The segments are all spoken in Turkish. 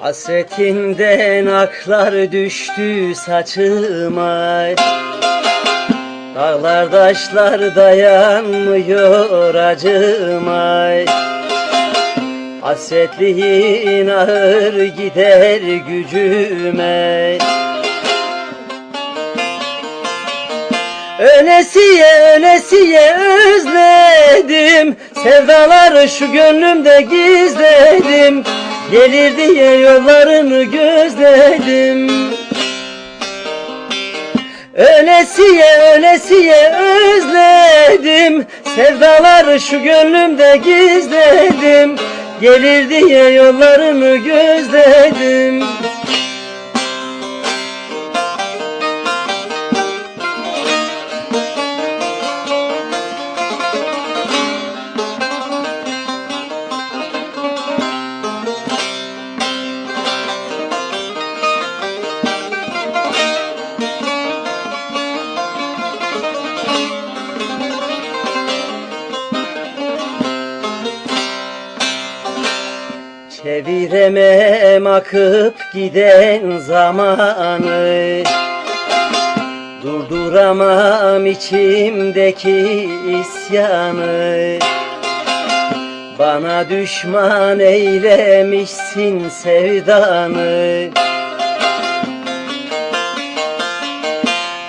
Hasretinden aklar düştü saçıma. Dağlar taşlar dayanmıyor acıma. Hasretliğin ağır gider gücüme. Ölesiye ölesiye özledim. Sevdaları şu gönlümde gizledim Gelir diye yollarını gözledim. Ölesiye ölesiye özledim. Sevdaları şu gönlümde gizledim. Gelir diye yollarını gözledim Çeviremem akıp giden zamanı. Durduramam içimdeki isyanı. Bana düşman eylemişsin sevdanı.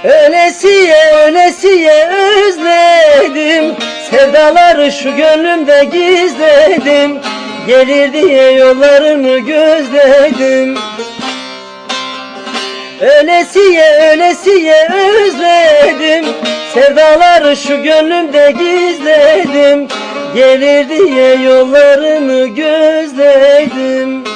Ölesiye ölesiye özledim. Sevdaları şu gönlümde gizledim Gelir diye yollarını gözledim. Ölesiye ölesiye özledim. Sevdaları şu gönlümde gizledim. Gelir diye yollarını gözledim